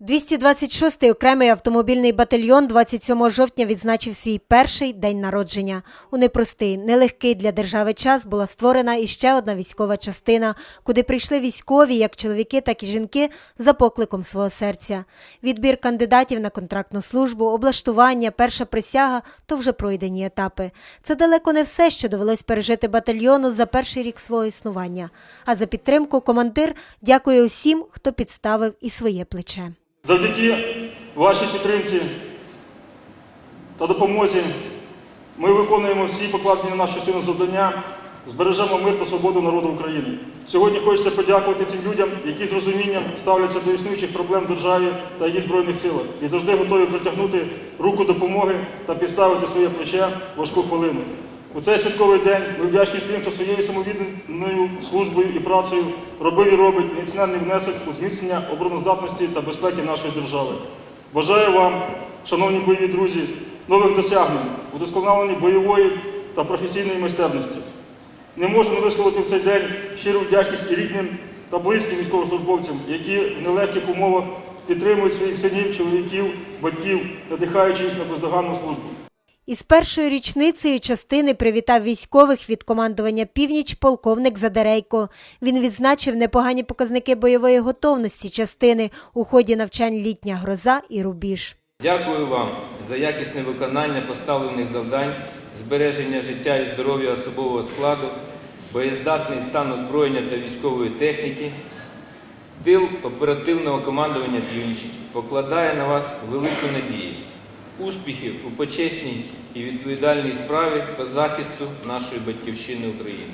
226-й окремий автомобільний батальйон 27 жовтня відзначив свій перший день народження. У непростий, нелегкий для держави час була створена іще одна військова частина, куди прийшли військові, як чоловіки, так і жінки, за покликом свого серця. Відбір кандидатів на контрактну службу, облаштування, перша присяга то вже пройдені етапи. Це далеко не все, що довелось пережити батальйону за перший рік свого існування. А за підтримку командир дякує усім, хто підставив і своє плече. Завдяки вашій підтримці та допомозі ми виконуємо всі покладені на нашу частину завдання, збережемо мир та свободу народу України. Сьогодні хочеться подякувати цим людям, які з розумінням ставляться до існуючих проблем державі та її збройних силах і завжди готові протягнути руку допомоги та підставити своє плече важку хвилину. У цей святковий день ми вдячні тим, хто своєю самовідданою службою і працею робив і робить неоціненний внесок у зміцнення обороноздатності та безпеки нашої держави. Бажаю вам, шановні бойові друзі, нових досягнень, удосконаленні бойової та професійної майстерності. Не можу не висловити в цей день щиру вдячність і рідним та близьким військовослужбовцям, які в нелегких умовах підтримують своїх синів, чоловіків, батьків, надихаючи їх на бездоганну службу. Із першою річницею частини привітав військових від командування Північ полковник Задерейко. Він відзначив непогані показники бойової готовності частини у ході навчань літня гроза і рубіж. Дякую вам за якісне виконання поставлених завдань, збереження життя і здоров'я особового складу, боєздатний стан озброєння та військової техніки. Тил оперативного командування «Північ» покладає на вас велику надію, успіхів у почесній і відповідальній справі та захисту нашої батьківщини України,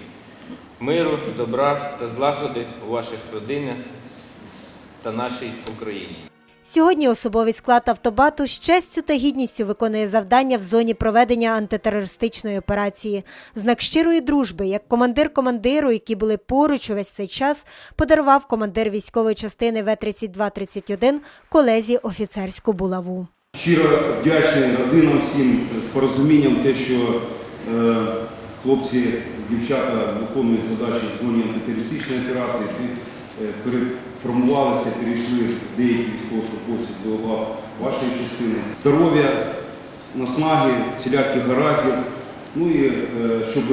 миру, добра та злагоди у ваших родинах та нашій Україні. Сьогодні особовий склад автобату з честю та гідністю виконує завдання в зоні проведення антитерористичної операції. Знак щирої дружби, як командир командиру, які були поруч увесь цей час, подарував командир військової частини В-3231 колезі офіцерську булаву. Щиро вдячний родинам всім з порозумінням те, що е, хлопці, дівчата виконують задачі в зоні антитерористичної операції, е, переформувалися, перейшли деякі військовослужбовці до лав вашої частини. Здоров'я, наснаги, всіляких гараздів. Ну і е, щоб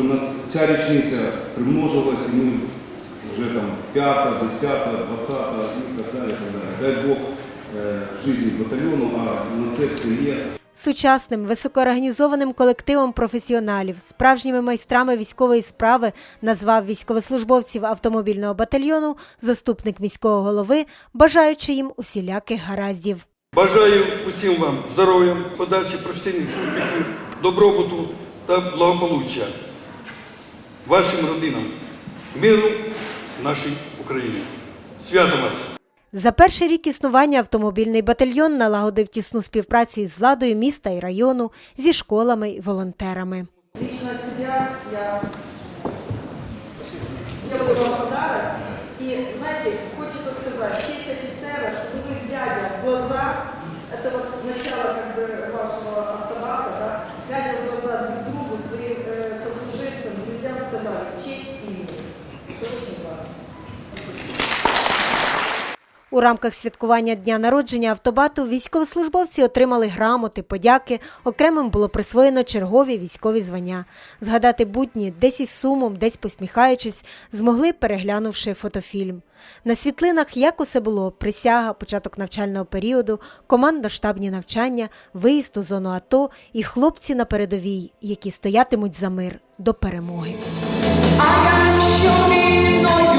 ця річниця примножилася, ми вже там п'ята, десята, двадцята і так далі. Так далі. Дай Бог житті батальйону, а на це все є. Сучасним високоорганізованим колективом професіоналів, справжніми майстрами військової справи назвав військовослужбовців автомобільного батальйону заступник міського голови, бажаючи їм усіляких гараздів. Бажаю усім вам здоров'я, подальших професійних успіхів, добробуту та благополуччя вашим родинам, миру нашій Україні. Свято вас! За перший рік існування автомобільний батальйон налагодив тісну співпрацю із владою міста і району, зі школами і волонтерами. Лично от себя я делаю вам подарок. И, знаете, хочется сказать, в честь офицера, что вы, глядя в глаза, это вот начало как бы У рамках святкування дня народження автобату військовослужбовці отримали грамоти, подяки. Окремим було присвоєно чергові військові звання. Згадати будні, десь із сумом, десь посміхаючись, змогли, переглянувши фотофільм. На світлинах як усе було: присяга, початок навчального періоду, командно-штабні навчання, виїзд у зону АТО і хлопці на передовій, які стоятимуть за мир до перемоги. А війною